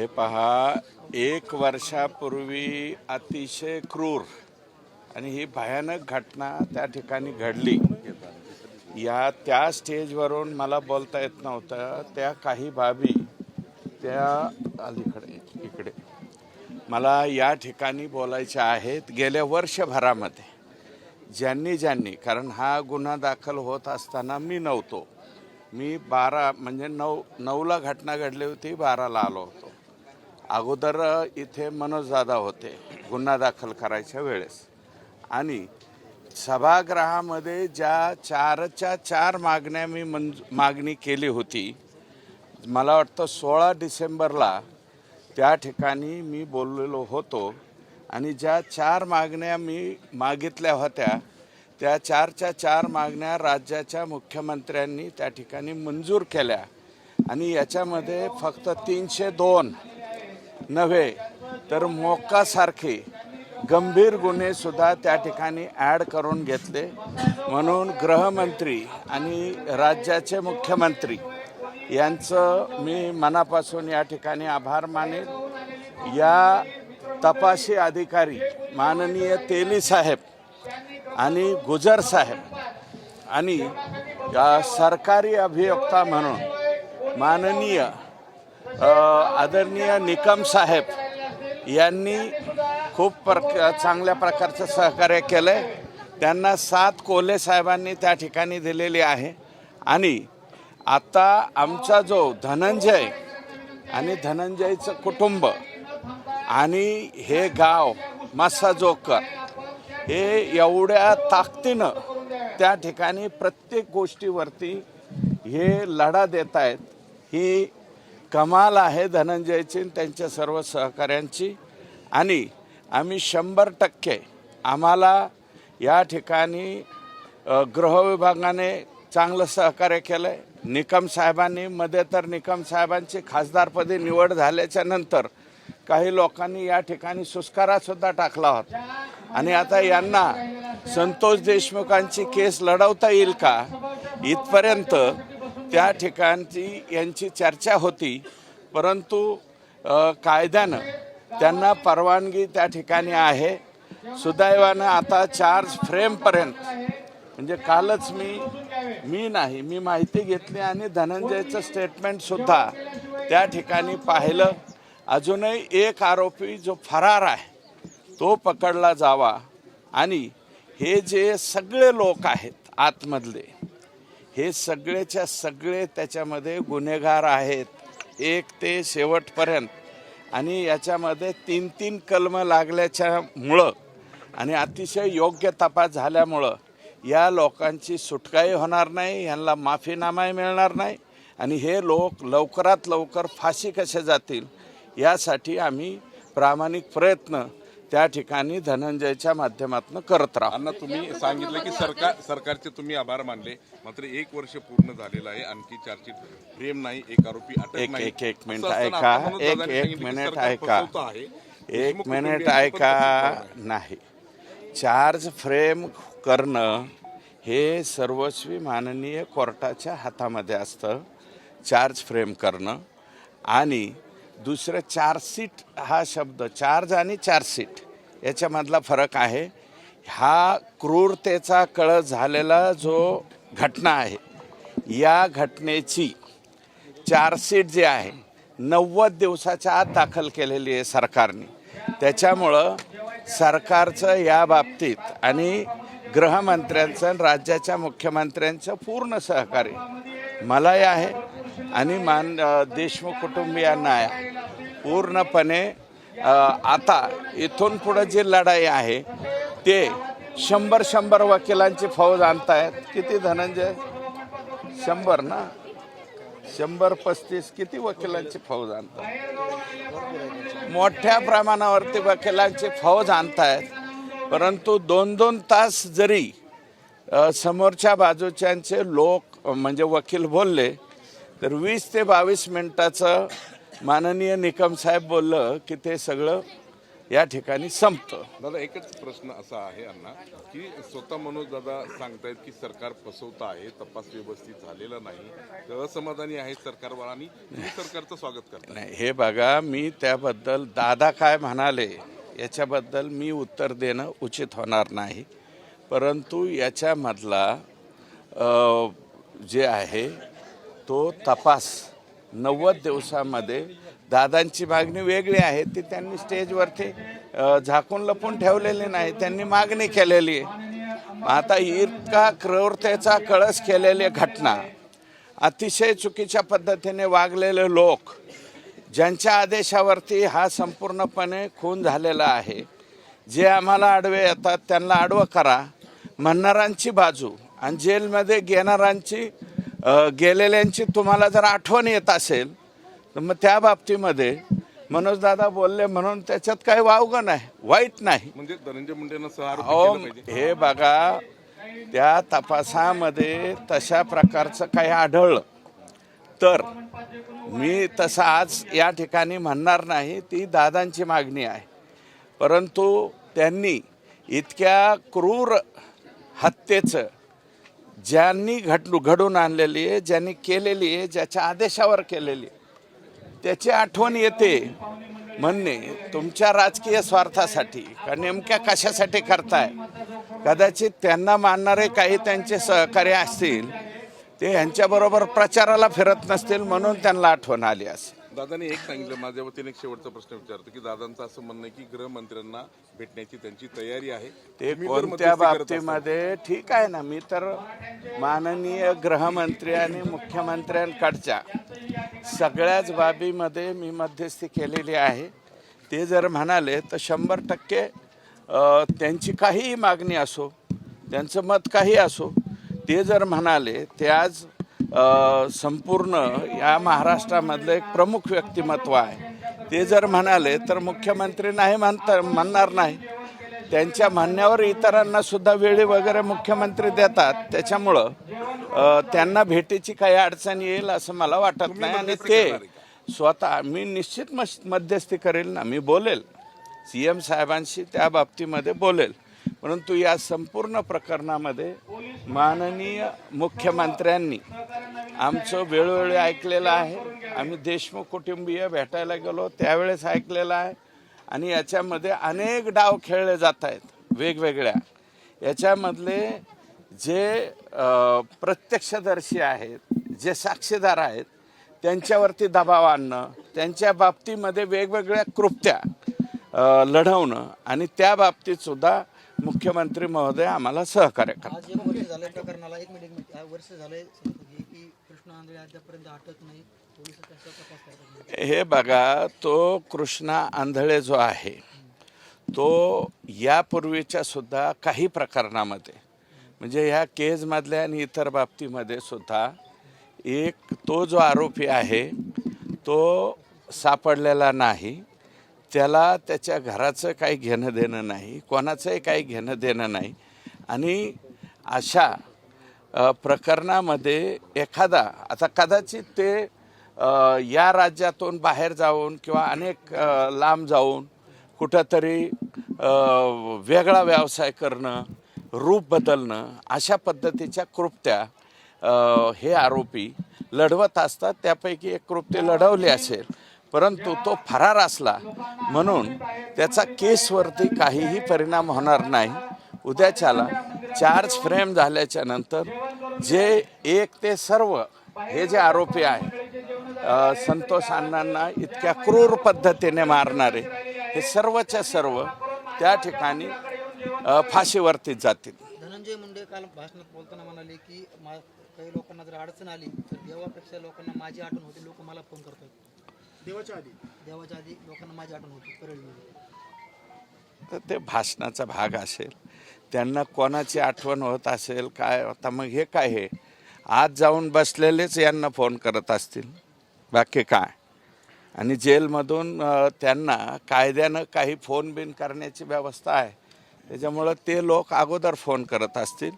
हे पहा एक वर्षापूर्वी अतिशय क्रूर आणि ही भयानक घटना त्या ठिकाणी घडली. या त्या स्टेजवरून मला बोलता येत नव्हतं. त्या काही बाबी त्या अलीकडे इकडे. मला या ठिकाणी बोलायच्या आहेत गेल्या वर्षभरामध्ये. ज्यांनी ज्यांनी कारण हा गुन्हा दाखल होत असताना मी नव्हतो. मी बारा म्हणजे नऊ नऊला घटना घडली होती बाराला आलो होतो. अगोदर इथे मनोज दादा होते गुन्हा दाखल करायच्या वेळेस. आणि सभागृहामध्ये ज्या चारच्या चार मागण्या मी मंज मागणी केली होती मला वाटतं सोळा डिसेंबरला त्या ठिकाणी मी बोललेलो होतो आणि ज्या चार मागण्या मी मागितल्या होत्या त्या चारच्या चार मागण्या राज्याच्या मुख्यमंत्र्यांनी त्या ठिकाणी मंजूर केल्या. आणि याच्यामध्ये फक्त तीनशे दोन नव्हे तर मोक्कासारखे गंभीर गुन्हेसुद्धा त्या ठिकाणी ॲड करून घेतले. म्हणून गृहमंत्री आणि राज्याचे मुख्यमंत्री यांचं मी मनापासून या ठिकाणी आभार मानेल या तपासी अधिकारी माननीय तेली साहेब आणि गुजर साहेब आणि सरकारी अभियोक्ता म्हणून माननीय आदरणीय निकम साहेब यांनी खूप प्रक चांगल्या प्रकारचं सहकार्य केलं आहे त्यांना सात कोल्हे साहेबांनी त्या ठिकाणी दिलेली आहे. आणि आता आमचा जो धनंजय आणि धनंजयचं कुटुंब आणि हे गाव मासा जोकर हे एवढ्या ताकदीनं त्या ठिकाणी प्रत्येक गोष्टीवरती हे लढा देत आहेत ही कमाल आहे धनंजयची त्यांच्या सर्व सहकाऱ्यांची. आणि आम्ही शंभर टक्के आम्हाला या ठिकाणी गृहविभागाने चांगलं सहकार्य केलं आहे निकम साहेबांनी मध्ये तर निकम साहेबांची खासदारपदी निवड झाल्याच्यानंतर काही लोकांनी या ठिकाणी सुस्कारासुद्धा टाकला होता. आणि आता यांना संतोष देशमुखांची केस लढवता येईल का? इथपर्यंत त्या ठिकाणची यांची चर्चा होती परंतु कायद्यानं त्यांना परवानगी त्या ठिकाणी आहे. सुदैवानं आता चार्ज फ्रेमपर्यंत म्हणजे कालच मी मी नाही मी माहिती घेतली आणि धनंजयचं स्टेटमेंटसुद्धा त्या ठिकाणी पाहिलं. अजूनही एक आरोपी जो फरार आहे तो पकडला जावा. आणि हे जे सगळे लोक आहेत आतमधले हे सगळेच्या सगळे त्याच्यामध्ये गुन्हेगार आहेत. एक ते शेवटपर्यंत. आणि याच्यामध्ये तीन तीन कलम लागल्याच्यामुळं आणि अतिशय योग्य तपास झाल्यामुळं या लोकांची सुटकाही होणार नाही यांना माफीनामाही मिळणार नाही आणि हे लोक लवकरात लवकर फाशी कसे जातील यासाठी आम्ही प्रामाणिक प्रयत्न त्या ठिकाणी धनंजयच्या माध्यमातून करत राहू. तुम्ही सांगितलं की सरकार सरकारचे तुम्ही आभार मानले. मात्र एक वर्ष पूर्ण झालेलं आहे. आणखी चार्जशीट फ्रेम नाही एक आरोपी अटक एक नाही. एक एक मिनिट ऐका. एक एक मिनिट ऐका. एक मिनिट ऐका. नाही. चार्ज फ्रेम करणं हे सर्वस्वी माननीय कोर्टाच्या हातामध्ये असतं. चार्ज फ्रेम करणं. आणि दुसरं चार्जशीट हा शब्द चार्ज आणि चार्जशीट याच्यामधला फरक आहे. हा क्रूरतेचा कळ झालेला जो घटना आहे या घटनेची चार्जशीट जी आहे नव्वद दिवसाच्या आत दाखल केलेली आहे सरकारने. त्याच्यामुळं सरकारचं या बाबतीत आणि गृहमंत्र्यांचं आणि राज्याच्या मुख्यमंत्र्यांचं पूर्ण सहकार्य मलाही आहे. आणि मान देशमुख कुटुंबियांना आहे पूर्णपणे आता इथून पुढं जी लढाई आहे ते शंभर शंभर वकिलांची फौज आणतायत. किती धनंजय? शंभर ना? शंभर पस्तीस किती वकिलांची फौज आणतात मोठ्या प्रमाणावरती वकिलांची फौज आणतायत. परंतु दोन दोन तास जरी समोरच्या बाजूच्यांचे लोक म्हणजे वकील बोलले तर वीस ते बावीस मिनिटाचं माननीय निकम साहेब बोललं की ते सगळं या ठिकाणी संपतं. दादा एकच प्रश्न असा आहे अण्णा की स्वतः मनोज दादा सांगतायत की सरकार फसवतं आहे तपास व्यवस्थित झालेला नाही असमाधानी आहे सरकारवर आणि सरकारचं स्वागत करता नाही हे बघा मी त्याबद्दल दादा काय म्हणाले याच्याबद्दल मी उत्तर देणं उचित होणार नाही. परंतु याच्यामधला जे आहे तो तपास. नव्वद दिवसामध्ये दादांची मागणी वेगळी आहे ती त्यांनी स्टेजवरती झाकून लपून ठेवलेली नाही त्यांनी मागणी केलेली आहे. आता इतका क्रूरतेचा कळस केलेली घटना. अतिशय चुकीच्या पद्धतीने वागलेले लोक ज्यांच्या आदेशावरती हा संपूर्णपणे खून झालेला आहे जे आम्हाला आडवे येतात त्यांना आडवं करा. म्हणणारांची बाजू आणि जेलमध्ये घेणारांची गेलेल्यांची तुम्हाला जर आठवण येत असेल तर मग त्या बाबतीमध्ये मनोजदादा बोलले म्हणून त्याच्यात काही वावगं नाही वाईट नाही. म्हणजे धनंजय पाहिजे. हे बघा त्या तपासामध्ये तशा प्रकारचं काही आढळलं. तर मी तसं आज या ठिकाणी म्हणणार नाही ती दादांची मागणी आहे. परंतु त्यांनी इतक्या क्रूर हत्येचं ज्यांनी घटलू घडून आणलेली आहे ज्यांनी केलेली आहे ज्याच्या आदेशावर केलेली आहे. त्याची आठवण येते. म्हणणे तुमच्या राजकीय स्वार्थासाठी का नेमक्या कशासाठी करताय? कदाचित त्यांना मानणारे काही त्यांचे सहकारी असतील ते यांच्याबरोबर प्रचाराला फिरत नसतील म्हणून त्यांना आठवण आली असेल. दादाने एक सांगितलं माझ्या वतीने एक शेवटचा प्रश्न विचारतो की दादांचं असं म्हणणं आहे की गृहमंत्र्यांना भेटण्याची त्यांची तयारी आहे. ते कोणत्या बाबतीमध्ये? ठीक आहे ना मी तर माननीय गृहमंत्री आणि मुख्यमंत्र्यांकडच्या सगळ्याच बाबीमध्ये मी मध्यस्थी केलेली आहे. ते जर म्हणाले तर शंभर टक्के त्यांची काहीही मागणी असो त्यांचं मत काही असो ते जर म्हणाले ते आज संपूर्ण या महाराष्ट्रामधलं एक प्रमुख व्यक्तिमत्व आहे. ते जर म्हणाले तर मुख्यमंत्री नाही म्हणता म्हणणार नाही. त्यांच्या म्हणण्यावर इतरांना सुद्धा वेळी वगैरे मुख्यमंत्री देतात. त्याच्यामुळं त्यांना भेटीची काही अडचण येईल असं मला वाटत नाही. आणि ते स्वतः मी निश्चित मध्यस्थी करेल ना मी बोलेल. सी एम साहेबांशी त्या बाबतीमध्ये बोलेल. परंतु या संपूर्ण प्रकरणामध्ये माननीय मुख्यमंत्र्यांनी आमचं वेळोवेळी ऐकलेलं आहे. आम्ही देशमुख कुटुंबीय भेटायला गेलो त्यावेळेस ऐकलेलं आहे. आणि याच्यामध्ये अनेक डाव खेळले जात आहेत वेगवेगळ्या. याच्यामधले जे प्रत्यक्षदर्शी आहेत जे साक्षीदार आहेत त्यांच्यावरती दबाव आणणं त्यांच्या बाबतीमध्ये वेगवेगळ्या कृत्या लढवणं आणि त्या बाबतीतसुद्धा मुख्यमंत्री महोदय आम्हाला सहकार्य करतात आज एक वर्ष झालंय प्रकरणाला एक मिनिट एक मिनिट. आ- वर्ष झालंय की की कृष्ण आंधळे अद्यापर्यंत अटक नाही पोलीस त्याचा तपास करतात. हे बघा तो कृष्णा आंधळे जो आहे तो यापूर्वीच्या सुद्धा काही प्रकरणामध्ये म्हणजे ह्या केजमधल्या आणि इतर बाबतीमध्ये सुद्धा एक तो जो आरोपी आहे तो सापडलेला नाही. त्याला त्याच्या घराचं काही घेणं देणं नाही कोणाचंही काही घेणं देणं नाही. आणि अशा प्रकरणामध्ये एखादा आता कदाचित ते या राज्यातून बाहेर जाऊन किंवा अनेक लांब जाऊन कुठंतरी वेगळा व्यवसाय करणं रूप बदलणं अशा पद्धतीच्या कृपत्या हे आरोपी लढवत असतात. त्यापैकी एक कृत्य लढवली असेल. परंतु तो फरार असला म्हणून त्याचा केसवरती काहीही परिणाम होणार नाही. उद्याच्याला चार्ज फ्रेम झाल्याच्यानंतर जे एक ते सर्व हे जे आरोपी आहे संतोष अण्णांना इतक्या क्रूर पद्धतीने मारणारे हे सर्वच्या सर्व त्या ठिकाणी अ, फाशीवरतीच जातील. धनंजय मुंडे काल भाषणात बोलताना म्हणाले की काही लोकांना जर अडचण आली तर देवापेक्षा लोकांना माझी आठवण होती लोक मला फोन करतात. देवाच्या आधी. देवाच्या आधी लोकांना माझी आठवण होती परळीमध्ये तर ते भाषणाचा भाग असेल. त्यांना कोणाची आठवण होत असेल काय आता मग हे काय हे? आज जाऊन बसलेलेच यांना फोन करत असतील. बाकी काय? आणि जेलमधून अ, त्यांना कायद्यानं काही फोन बिन करण्याची व्यवस्था आहे. त्याच्यामुळं ते लोक अगोदर फोन करत असतील.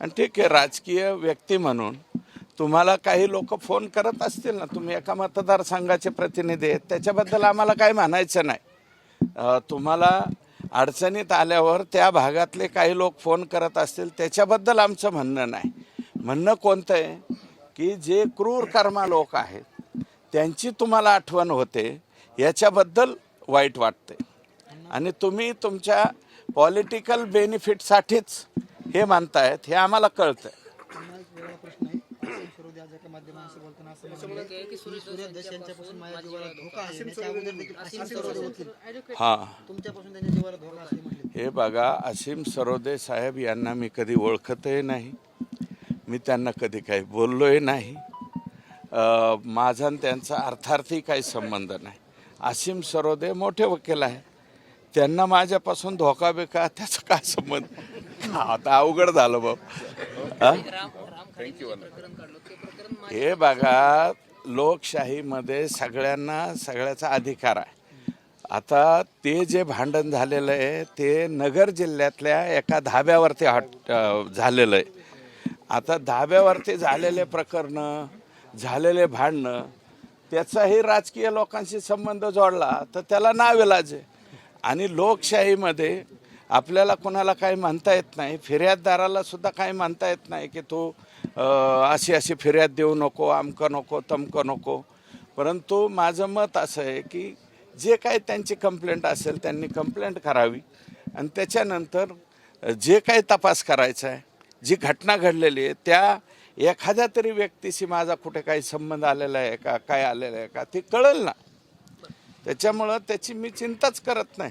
आणि ठीक आहे राजकीय व्यक्ती म्हणून तुम्हाला काही लोक फोन करत असतील ना तुम्ही एका मतदारसंघाचे प्रतिनिधी आहेत त्याच्याबद्दल आम्हाला काही म्हणायचं नाही. तुम्हाला अडचणीत आल्यावर त्या भागातले काही लोक फोन करत असतील त्याच्याबद्दल आमचं म्हणणं नाही. म्हणणं कोणतं आहे की जे क्रूर कर्मा लोक आहेत त्यांची तुम्हाला आठवण होते याच्याबद्दल वाईट वाटते. आणि तुम्ही तुमच्या पॉलिटिकल बेनिफिटसाठीच हे मानतायत हे आम्हाला कळतं पुन्हा एक वेगळा प्रश्न आहे असीम सरोदे आज एका माध्यमांशी बोलताना असं म्हणाले की सूर्य दश यांच्यापासून माझ्या जीवाला धोका आहे. याच्या अगोदर देखील असीम सरोदे होतील हां. तुमच्यापासून त्यांच्या जीवाला धोका असे म्हटले. हे बघा असीम सरोदे साहेब यांना मी कधी ओळखतही नाही. मी त्यांना कधी काही बोललोही नाही. अ, माझा आणि त्यांचा अर्थार्थी काही संबंध नाही. असीम सरोदे मोठे वकील आहे. त्यांना माझ्यापासून धोका बिका त्याचा काय संबंध? आता अवघड झालं बाब. हा? हे बघा लोकशाहीमध्ये सगळ्यांना सगळ्याचा अधिकार आहे. आता ते जे भांडण झालेलं आहे ते नगर जिल्ह्यातल्या एका धाब्यावरती हट झालेलं आहे. आता धाब्यावरती झालेले प्रकरणं झालेले भांडणं त्याचाही राजकीय लोकांशी संबंध जोडला तर त्याला नाविलाज आहे. आणि लोकशाहीमध्ये आपल्याला कोणाला काही म्हणता येत नाही. फिर्याददाराला सुद्धा काही म्हणता येत नाही की तो अशी अशी फिर्याद देऊ नको आमकं नको तमकं नको. परंतु माझं मत असं आहे की जे काय त्यांची कंप्लेंट असेल त्यांनी कंप्लेंट करावी. आणि त्याच्यानंतर जे काही तपास करायचा आहे जी घटना घडलेली आहे त्या एखाद्या तरी व्यक्तीशी माझा कुठे काही संबंध आलेला आहे का काय आलेला आहे का ते कळेल ना. त्याच्यामुळं त्याची मी चिंताच करत नाही.